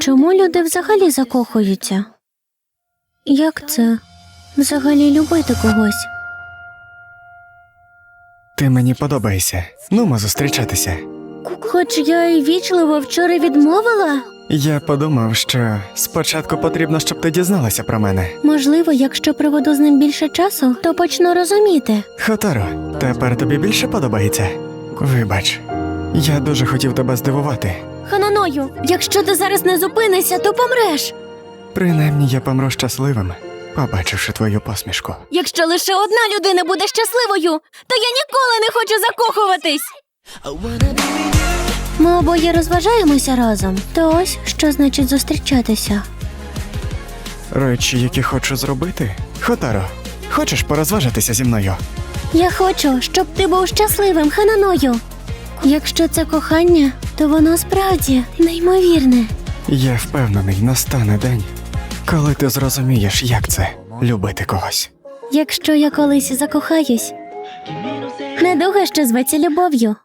Чому люди взагалі закохуються? Як це взагалі любити когось? Ти мені подобаєшся. Нумо зустрічатися. Хоч я й вічливо вчора відмовила. Я подумав, що спочатку потрібно, щоб ти дізналася про мене. Можливо, якщо проведу з ним більше часу, то почну розуміти. Хотаро, тепер тобі більше подобається? Вибач, я дуже хотів тебе здивувати. Хананою, якщо ти зараз не зупинишся, то помреш. Принаймні я помру щасливим, побачивши твою посмішку. Якщо лише одна людина буде щасливою, то я ніколи не хочу закохуватись. Ми обоє розважаємося разом. То ось що значить зустрічатися. Речі, які хочу зробити. Хотаро, хочеш порозважитися зі мною? Я хочу, щоб ти був щасливим, Хананою. Якщо це кохання, то воно справді неймовірне. Я впевнений, настане день, коли ти зрозумієш, як це любити когось. Якщо я колись закохаюсь, недуга, що зветься любов'ю.